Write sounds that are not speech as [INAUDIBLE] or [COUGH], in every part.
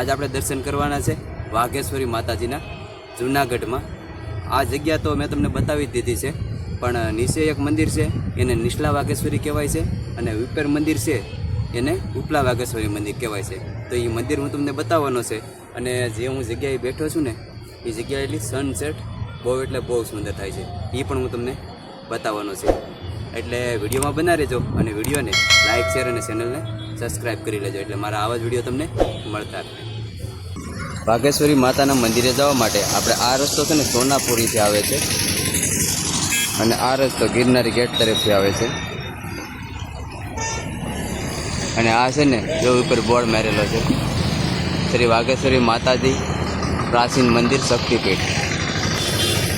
આજ આપણે દર્શન કરવાના છે વાઘેશ્વરી માતાજીના જૂનાગઢમાં. આ જગ્યા તો મેં તમને બતાવી દીધી છે, પણ નીચે એક મંદિર છે, એને નીચલા વાઘેશ્વરી કહેવાય છે અને ઉપર મંદિર છે, એને ઉપલા વાઘેશ્વરી મંદિર કહેવાય છે. તો એ મંદિર હું તમને બતાવવાનો છે અને જે હું જગ્યાએ બેઠો છું ને એ જગ્યા એટલી સનસેટ બહુ એટલે બહુ સુંદર થાય છે. એ પણ હું તમને બતાવવાનો છે. એટલે વિડીયોમાં બના રહેજો અને વિડીયોને લાઇક શેર અને ચેનલને સબસ્ક્રાઈબ કરી લેજો એટલે મારા આવા જ વીડિયો તમને મળતા રહે. વાઘેશ્વરી માતાના મંદિરે જવા માટે આપણે આ રસ્તો છે ને સોનાપુરીથી આવે છે. અને આ રસ્તો ગિરનારી ગેટ તરફથી આવે છે. અને આ છે ને જો ઉપર બોર્ડ મારેલો છે. શ્રી વાઘેશ્વરી માતાજી પ્રાચીન મંદિર શક્તિપીઠ.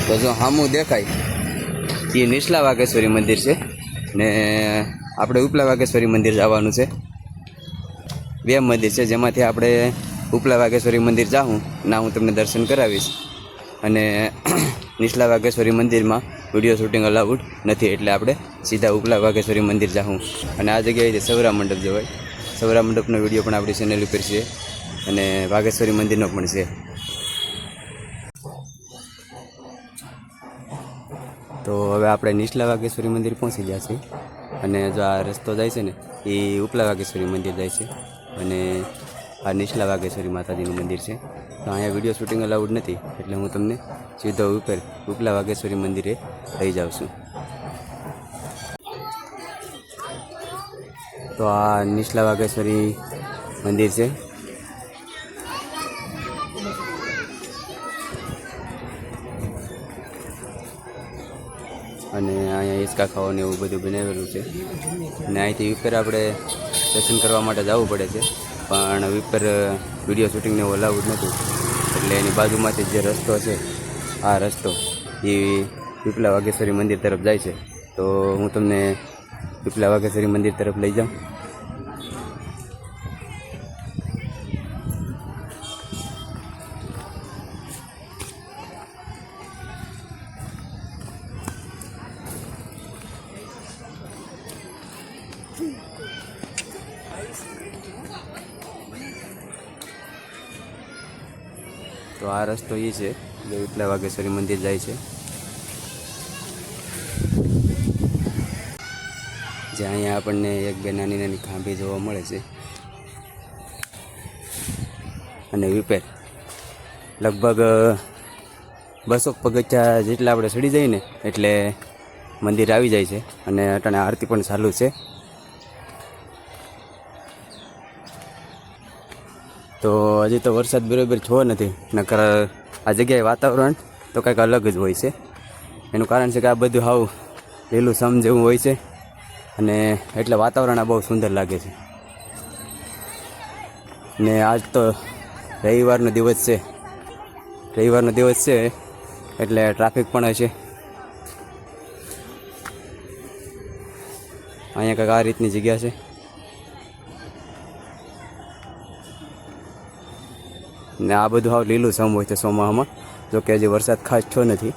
તો જો હામું દેખાય, એ નીચલા વાઘેશ્વરી મંદિર છે ને આપણે ઉપલા વાઘેશ્વરી મંદિર જવાનું છે. બે મંદિર છે જેમાંથી આપણે ઉપલા વાઘેશ્વરી મંદિર જાઉં ના હું તમને દર્શન કરાવીશ. અને [CLEARS THROAT] નીચલા વાઘેશ્વરી મંદિરમાં વીડિયો શૂટિંગ અલાઉડ નથી, એટલે આપણે સીધા ઉપલા વાઘેશ્વરી મંદિર જાઉં અને આ જગ્યાએ સૌરા મંડપ જવાય સૌરા મંડપનો વીડિયો પણ આપણી ચેનલ ઉપર છે અને વાઘેશ્વરી મંદિરનો પણ છે. તો હવે આપણે નીચલા વાઘેશ્વરી મંદિર પહોંચી ગયા છીએ. અને જો આ રસ્તો જાય છે ને એ ઉપલા વાઘેશ્વરી મંદિર જાય છે. અને આ નીચલા વાઘેશ્વરી માતાજીનું મંદિર છે. તો અહીંયા વીડિયો શૂટિંગ અલાઉડ નથી, એટલે હું તમને સીધો ઉપર ઉપલા વાઘેશ્વરી મંદિરે લઈ જાઉં છું. તો આ નીચલા વાઘેશ્વરી મંદિર છે. અને અહીંયા હિંચકા ખાવાનું એવું બધું બનાવેલું છે. અને અહીંથી ઉપર આપણે દર્શન કરવા માટે જવું પડે છે. પણ વિપર વીડિયો શૂટિંગને ઓલાવું જ નહોતું. એટલે એની બાજુમાંથી જે રસ્તો છે, આ રસ્તો, એ પીપલા વાઘેશ્વરી મંદિર તરફ જાય છે. તો હું તમને પીપલા વાઘેશ્વરી મંદિર તરફ લઈ જાઉં. તો આ રસ્તો એ છે, જે વિપલા વાઘેશ્વરી મંદિર જાય છે. જે અહીંયા આપણને એક બે નાની નાની ખાંભી જોવા મળે છે. અને વિપેર લગભગ બસો પગથિયા જેટલા આપણે ચડી જઈએ ને, એટલે મંદિર આવી જાય છે. અને અટાણે આરતી પણ ચાલુ છે. તો હજી તો વરસાદ બરાબર છો નથી. નકર આ જગ્યાએ વાતાવરણ તો કંઈક અલગ જ હોય છે. એનું કારણ છે કે આ બધું હાવ લીલું સમ જેવું હોય છે અને એટલે વાતાવરણ આ બહુ સુંદર લાગે છે. ને આજ તો રવિવારનો દિવસ છે. રવિવારનો દિવસ છે એટલે ટ્રાફિક પણ હશે. અહીંયા કંઈક આ રીતની જગ્યા છે. ને આ બધું હાવ લીલું સમ હોય છે ચોમાસામાં જો કે હજી વરસાદ ખાસ થયો નથી.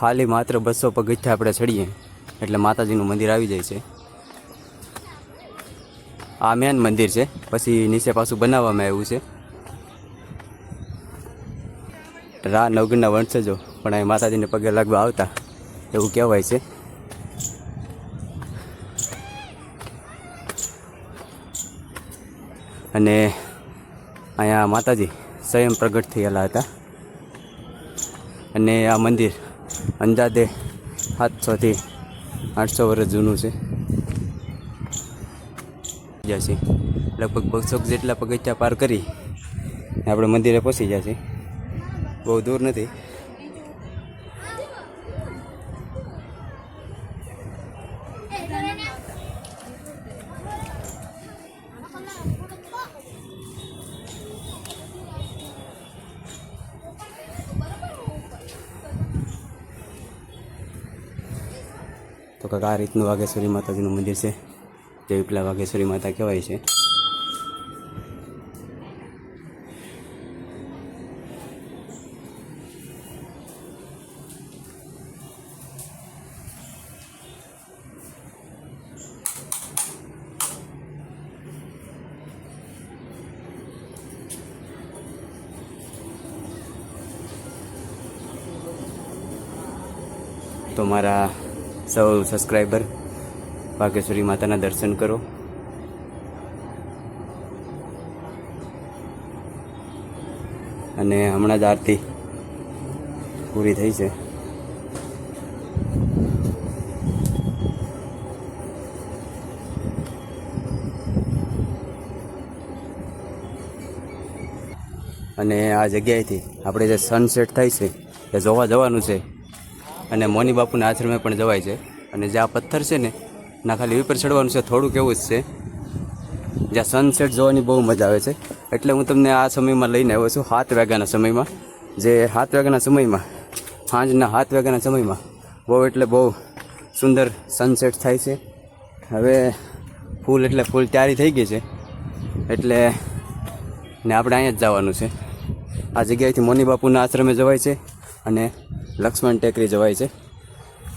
ખાલી માત્ર બસો પગથિયા આપણે ચડીએ. એટલે માતાજીનું મંદિર આવી જાય છે. આ મેન મંદિર છે. પછી નીચે પાછું બનાવવામાં આવ્યું છે. રા નવગણના વંશજો, પણ અહીં માતાજીને પગે લાગવા આવતા. એવું કહેવાય છે. અને અહીંયા માતાજી સ્વયં પ્રગટ થયેલા હતા. અને આ મંદિર અંદાજે સાતસોથી આઠસો વર્ષ જૂનું છે. છે. લગભગ બસો જેટલા પગથિયા પાર કરી આપણે મંદિરે પહોંચી જશે બહુ દૂર નથી. કંઈક આ રીતનું વાઘેશ્વરી માતાજીનું મંદિર છે. જે વિપલા વાઘેશ્વરી માતા કહેવાય છે. તો મારા સૌ સબસ્ક્રાઈબર ભાગેશ્વરી માતાના દર્શન કરો અને હમણાં જ આરતી પૂરી થઈ છે. અને આ જગ્યાએથી આપણે જે સનસેટ થાય છે, એ જોવા જવાનું છે. અને મોની બાપુના આશ્રમે પણ જવાય છે. અને જે આ પથ્થર છે ને, ના ખાલી ઉપર ચડવાનું છે, થોડુંક એવું જ છે. જ્યાં સનસેટ જોવાની બહુ મજા આવે છે. એટલે હું તમને આ સમયમાં લઈને આવ્યો છું, સાત વાગ્યાના સમયમાં. જે સાત વાગ્યાના સમયમાં, સાંજના સાત વાગ્યાના સમયમાં બહુ એટલે બહુ સુંદર સનસેટ થાય છે. હવે ફૂલ એટલે ફૂલ તૈયારી થઈ ગઈ છે. એટલે ને આપણે અહીંયા જ જવાનું છે. આ જગ્યાએથી મોની બાપુના આશ્રમે જવાય છે. અને લક્ષ્મણ ટેકરી જવાય છે.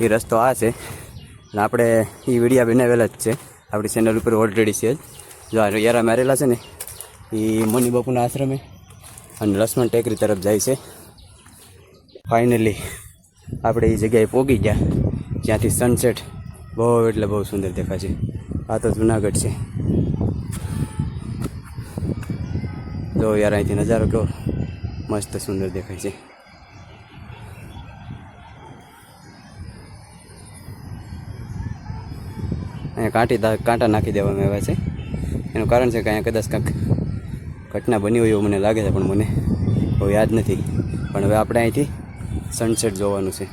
એ રસ્તો આ છે. અને આપણે એ વિડીયા બનાવેલા જ છે. આપણી ચેનલ ઉપર ઓલરેડી છે જ. આ યારા મારેલા છે ને એ મની બાપુના આશ્રમે અને લક્ષ્મણ ટેકરી તરફ જાય છે. ફાઇનલી આપણે એ જગ્યાએ પહોંચી ગયા. જ્યાંથી સનસેટ બહુ એટલે બહુ સુંદર દેખાય છે. આ તો જુનાગઢ છે. જો યાર અહીંથી નજારો કેવો મસ્ત સુંદર દેખાય છે. અહીંયા કાંટી કાંટા નાખી દેવામાં આવ્યા છે. એનું કારણ છે કે અહીંયા કદાચ કાંઈક ઘટના બની હોય એવું મને લાગે છે, પણ મને બહુ યાદ નથી. પણ હવે આપણે અહીંથી સનસેટ જોવાનું છે.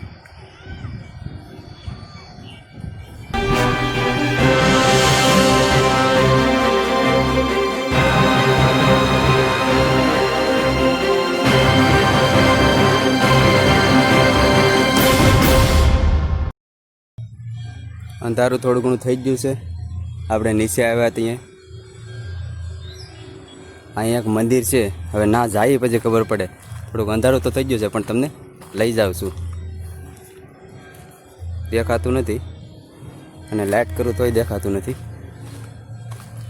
અંધારું થોડું ઘણું થઈ ગયું છે. આપણે નીચે આવ્યા ત્યાં. અહીંયા એક મંદિર છે. હવે ના જાય પછી ખબર પડે. થોડુંક અંધારું તો થઈ ગયું છે, પણ તમને લઈ જાઉં છું. દેખાતું નથી. અને લાઇટ કરું તોય દેખાતું નથી.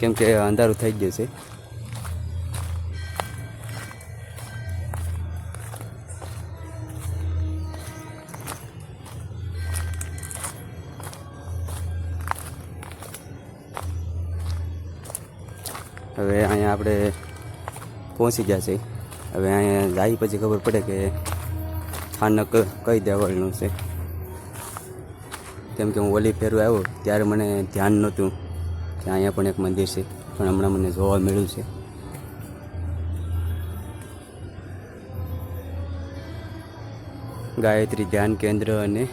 કેમ કે અંધારું થઈ ગયું છે. હવે અહીંયા આપણે પહોંચી ગયા છે હવે અહીંયા જાય પછી ખબર પડે કે સ્થાનક કઈ દેવાળનું છે. કેમ કે હું ઓલી ફેરવા આવ્યો ત્યારે મને ધ્યાન નહોતું કે અહીંયા પણ એક મંદિર છે. પણ હમણાં મને જોવા મળ્યું છે. ગાયત્રી ધ્યાન કેન્દ્ર અને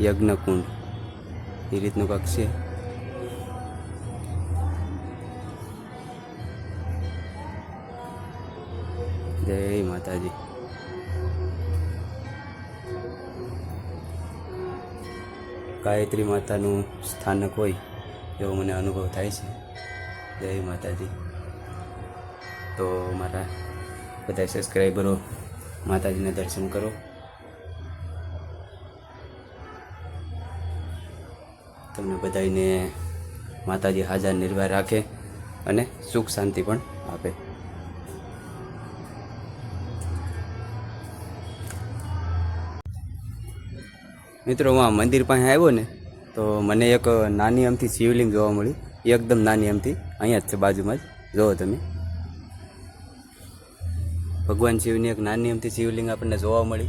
યજ્ઞકુંડ. એ રીતનું કંઈક છે. જય માતાજી. ગાયત્રી માતાનું સ્થાનક હોય એવો મને અનુભવ થાય છે. જય માતાજી. તો મારા બધા સબસ્ક્રાઈબરો માતાજીને દર્શન કરો. તમને બધાને માતાજી હાજર નિર્ભય રાખે અને સુખ શાંતિ પણ આપે. મિત્રો, હું મંદિર પાસે આવ્યો ને, તો મને એક નાની અમથી શિવલિંગ જોવા મળી. એકદમ નાની અમથી અહીંયા જ છે બાજુમાં જ. જુઓ તમે. ભગવાન શિવની એક નાની અમથી શિવલિંગ આપણને જોવા મળી.